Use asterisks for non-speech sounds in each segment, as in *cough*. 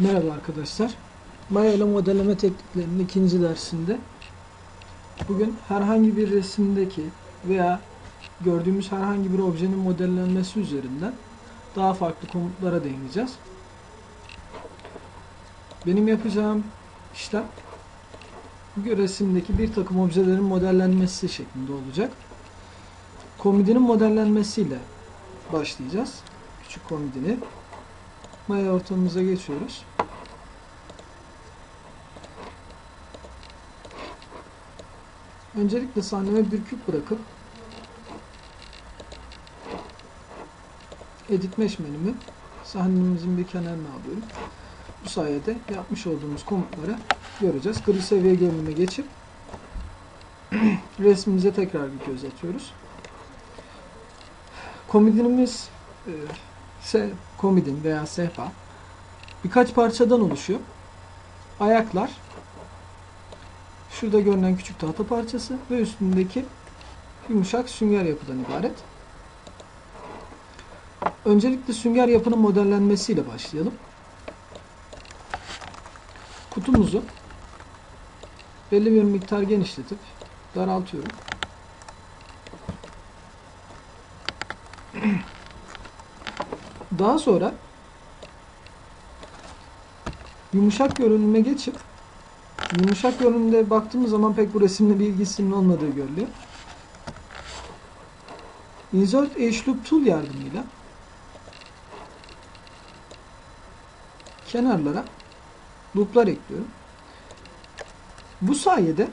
Merhaba arkadaşlar. Maya ile modelleme tekniklerinin ikinci dersinde bugün herhangi bir resimdeki veya gördüğümüz herhangi bir objenin modellenmesi üzerinden daha farklı komutlara değineceğiz. Benim yapacağım işlem bu resimdeki bir takım objelerin modellenmesi şeklinde olacak. Komodinin modellenmesiyle başlayacağız. Küçük komodini Maya ortamımıza geçiyoruz. Öncelikle sahneme bir küp bırakıp Edit Mesh menümü sahnemizin bir kenarına alıyorum. Bu sayede yapmış olduğumuz komutları göreceğiz. Gri seviye görünüme geçip *clears throat* resmimize tekrar bir göz atıyoruz. Komodinimiz e, se komodin veya sehpa birkaç parçadan oluşuyor. Ayaklar, şurada görünen küçük tahta parçası ve üstündeki yumuşak sünger yapıdan ibaret. Öncelikle sünger yapının modellenmesiyle başlayalım. Kutumuzu belli bir miktar genişletip daraltıyorum. Daha sonra yumuşak görünüme geçip yumuşak görünümde baktığımız zaman pek bu resimle bir ilgisinin olmadığı görülüyor. Insert Loop Tool yardımıyla kenarlara looplar ekliyorum. Bu sayede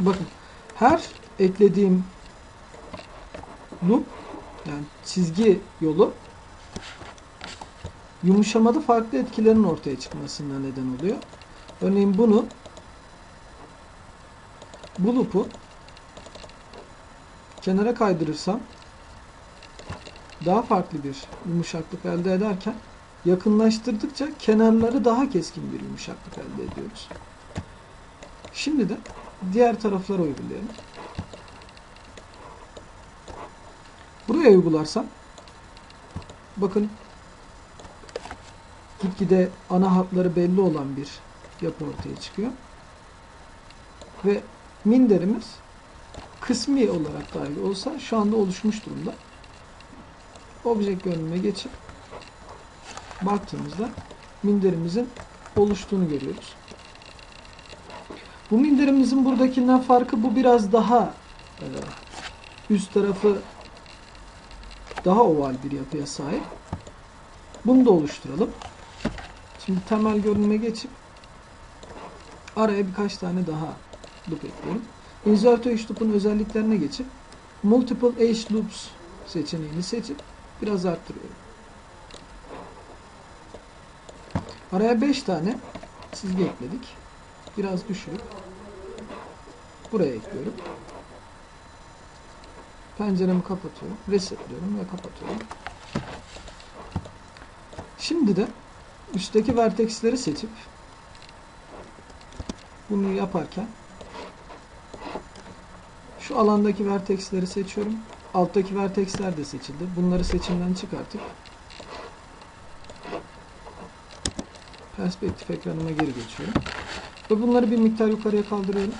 bakın her eklediğim loop yani çizgi yolu yumuşamada farklı etkilerin ortaya çıkmasına neden oluyor. Örneğin bunu bu loop'u kenara kaydırırsam daha farklı bir yumuşaklık elde ederken yakınlaştırdıkça kenarları daha keskin bir yumuşaklık elde ediyoruz. Şimdi de diğer taraflara uygulayalım. Buraya uygularsam bakın gitgide ana hatları belli olan bir yapı ortaya çıkıyor. Ve minderimiz kısmi olarak dahi olsa şu anda oluşmuş durumda. Object görünüme geçip baktığımızda minderimizin oluştuğunu görüyoruz. Bu minderimizin buradakinden farkı bu biraz daha e, üst tarafı daha oval bir yapıya sahip. Bunu da oluşturalım. Şimdi temel görünüme geçip araya birkaç tane daha loop ekliyorum. Insert Edge Loop'un özelliklerine geçip Multiple Edge Loops seçeneğini seçip biraz arttırıyorum. Araya 5 tane çizgi ekledik. Biraz düşürüp buraya ekliyorum. Penceremi kapatıyorum. Resetliyorum ve kapatıyorum. Şimdi de üstteki vertexleri seçip bunu yaparken şu alandaki vertexleri seçiyorum. Alttaki vertexler de seçildi. Bunları seçimden çıkartıp perspektif ekranıma geri geçiyorum. Ve bunları bir miktar yukarıya kaldırıyorum.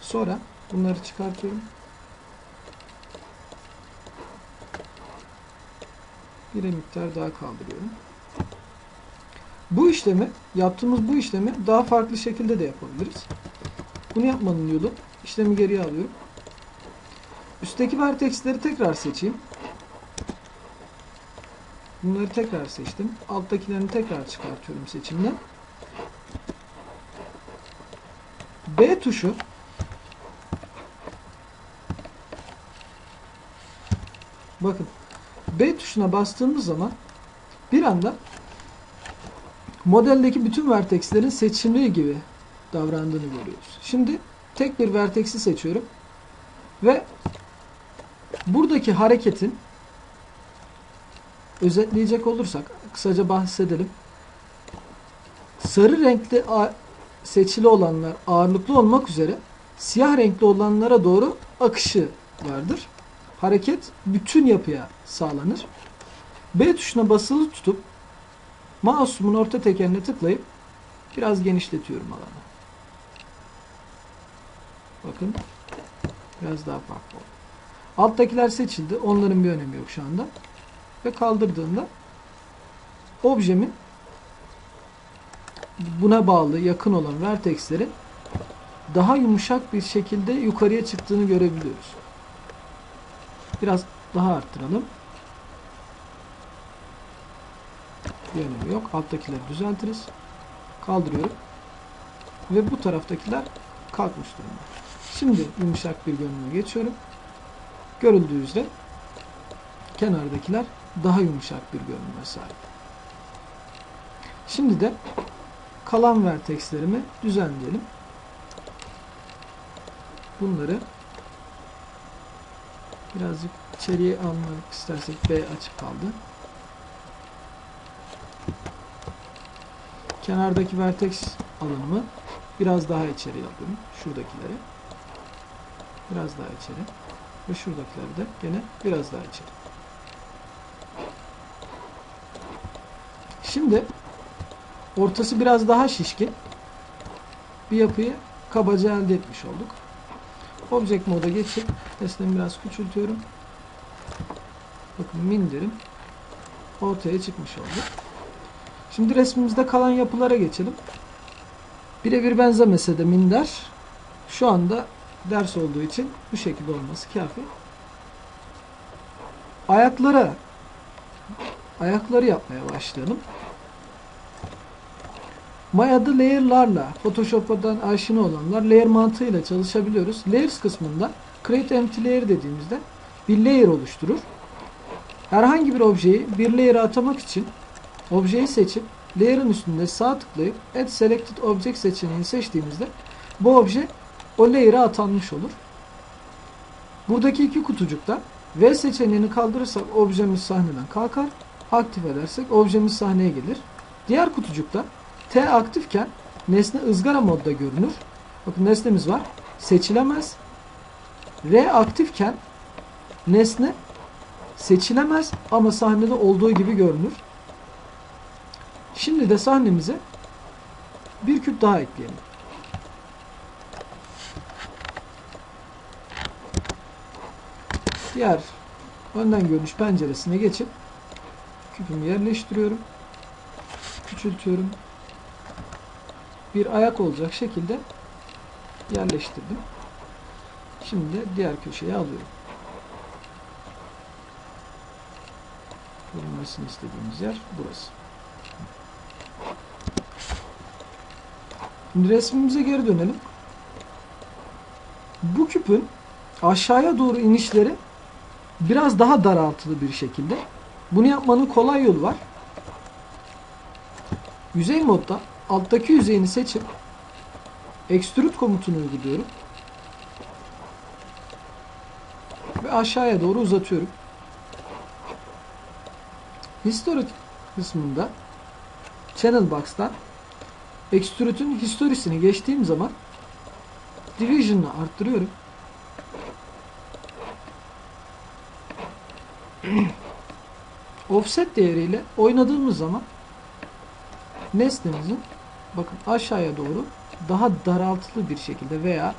Sonra bunları çıkartıyorum. Bir miktar daha kaldırıyorum. Bu işlemi, yaptığımız bu işlemi daha farklı şekilde de yapabiliriz. Bunu yapmanın yolu, işlemi geriye alıyorum. Üstteki vertexleri tekrar seçeyim. Bunları tekrar seçtim. Alttakilerini tekrar çıkartıyorum seçimden. B tuşu bakın B tuşuna bastığımız zaman bir anda modeldeki bütün vertexlerin seçildiği gibi davrandığını görüyoruz. Şimdi tek bir vertex'i seçiyorum ve buradaki hareketin özetleyecek olursak kısaca bahsedelim. Sarı renkli seçili olanlar ağırlıklı olmak üzere siyah renkli olanlara doğru akışı vardır. Hareket bütün yapıya sağlanır. B tuşuna basılı tutup mouse'umun orta tekerine tıklayıp biraz genişletiyorum alanı. Bakın biraz daha farklı oldu. Alttakiler seçildi. Onların bir önemi yok şu anda. Ve kaldırdığımda objemin buna bağlı yakın olan vertexlerin daha yumuşak bir şekilde yukarıya çıktığını görebiliyoruz. Biraz daha arttıralım. Bir yok. Alttakileri düzeltiriz. Kaldırıyorum. Ve bu taraftakiler kalkmış durumda. Şimdi yumuşak bir görünüme geçiyorum. Görüldüğü üzere kenardakiler daha yumuşak bir görünüme sahip. Şimdi de kalan vertexlerimi düzenleyelim. Bunları birazcık içeriye almak istersek B açık kaldı. Kenardaki vertex alanımı biraz daha içeriye alıyorum. Şuradakileri. Biraz daha içeri. Ve şuradakileri de gene biraz daha içeri. Şimdi ortası biraz daha şişkin bir yapıyı kabaca elde etmiş olduk. Object moda geçip nesnemi biraz küçültüyorum. Bakın minderim ortaya çıkmış oldu. Şimdi resmimizde kalan yapılara geçelim. Birebir benzemese de minder şu anda ders olduğu için bu şekilde olması kafi. Ayaklara ayakları yapmaya başlayalım. Maya'da layer'larla Photoshop'dan aşina olanlar layer mantığıyla çalışabiliyoruz. Layers kısmında create empty layer dediğimizde bir layer oluşturur. Herhangi bir objeyi bir layer'a atamak için objeyi seçip layer'ın üstünde sağ tıklayıp add selected object seçeneğini seçtiğimizde bu obje o layer'a atanmış olur. Buradaki iki kutucukta V seçeneğini kaldırırsak objemiz sahneden kalkar. Aktif edersek objemiz sahneye gelir. Diğer kutucukta T aktifken nesne ızgara modda görünür. Bakın nesnemiz var. Seçilemez. R aktifken nesne seçilemez ama sahnede olduğu gibi görünür. Şimdi de sahnemize bir küp daha ekleyelim. Diğer önden görünüş penceresine geçip küpümü yerleştiriyorum. Küçültüyorum. Bir ayak olacak şekilde yerleştirdim. Şimdi de diğer köşeye alıyorum. Görünmesini istediğimiz yer burası. Şimdi resmimize geri dönelim. Bu küpün aşağıya doğru inişleri biraz daha daraltılı bir şekilde. Bunu yapmanın kolay yolu var. Yüzey modda alttaki yüzeyini seçip extrude komutunu uyguluyorum. Ve aşağıya doğru uzatıyorum. History kısmında Channel Box'tan Extrude'ün historisini geçtiğim zaman Division'ı arttırıyorum. *clears throat* Offset değeriyle oynadığımız zaman nesnemizin bakın aşağıya doğru daha daraltılı bir şekilde veya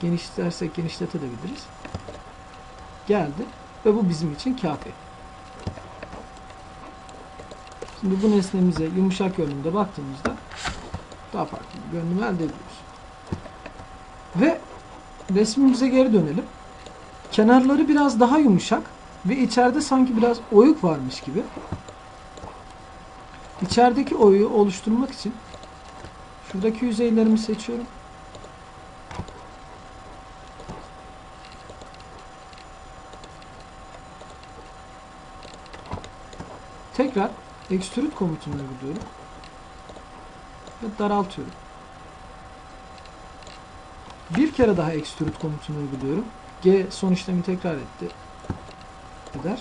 genişlersek genişletebiliriz. Geldi ve bu bizim için kafi. Şimdi bu nesnemize yumuşak görünümde baktığımızda daha farklı bir görünüm elde ediyoruz. Ve resmimize geri dönelim. Kenarları biraz daha yumuşak ve içeride sanki biraz oyuk varmış gibi. İçerideki oyuğu oluşturmak için şuradaki yüzeylerimi seçiyorum. Tekrar extrude komutunu uyguluyorum ve daraltıyorum. Bir kere daha extrude komutunu uyguluyorum. G son işlemi tekrar etti. Eder.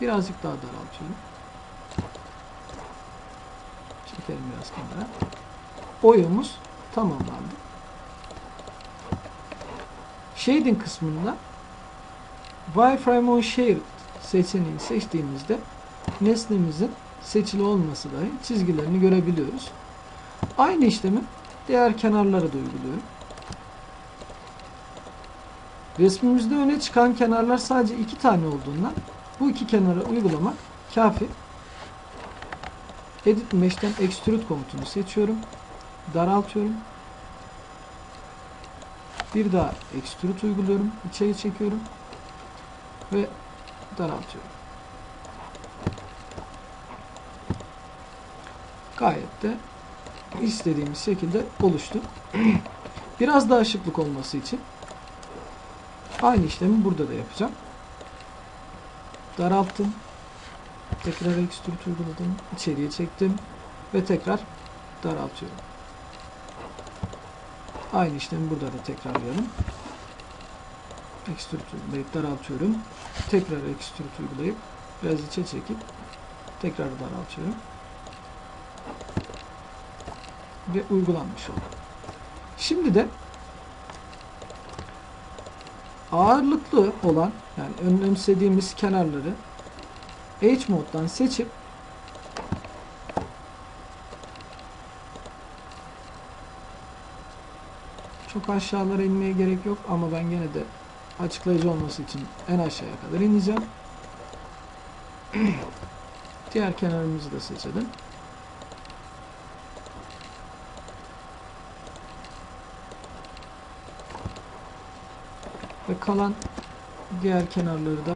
Birazcık daha daraltıyorum. Çekelim biraz kenara. Oyumuz tamamlandı. Shading kısmında Wireframe on Share seçeneği seçtiğimizde nesnemizin seçili olması dahi çizgilerini görebiliyoruz. Aynı işlemi diğer kenarlara da uyguluyorum. Resmimizde öne çıkan kenarlar sadece iki tane olduğundan bu iki kenara uygulamak kafi. Edit Mesh'ten Extrude komutunu seçiyorum. Daraltıyorum. Bir daha Extrude uyguluyorum. İçeri çekiyorum. Ve daraltıyorum. Gayet de istediğimiz şekilde oluştu. *clears throat* Biraz daha şıklık olması için aynı işlemi burada da yapacağım. Daralttım. Tekrar extrude uyguladım. içeriye çektim. Ve tekrar daraltıyorum. Aynı işlemi burada da tekrarlayalım. Extrude uygulayıp daraltıyorum. Tekrar extrude uygulayıp biraz içe çekip tekrar daraltıyorum. Ve uygulanmış oldu. Şimdi de ağırlıklı olan yani önemsediğimiz kenarları H moddan seçip çok aşağılara inmeye gerek yok ama ben gene de açıklayıcı olması için en aşağıya kadar ineceğim. *clears throat* Diğer kenarımızı da seçelim. Ve kalan diğer kenarları da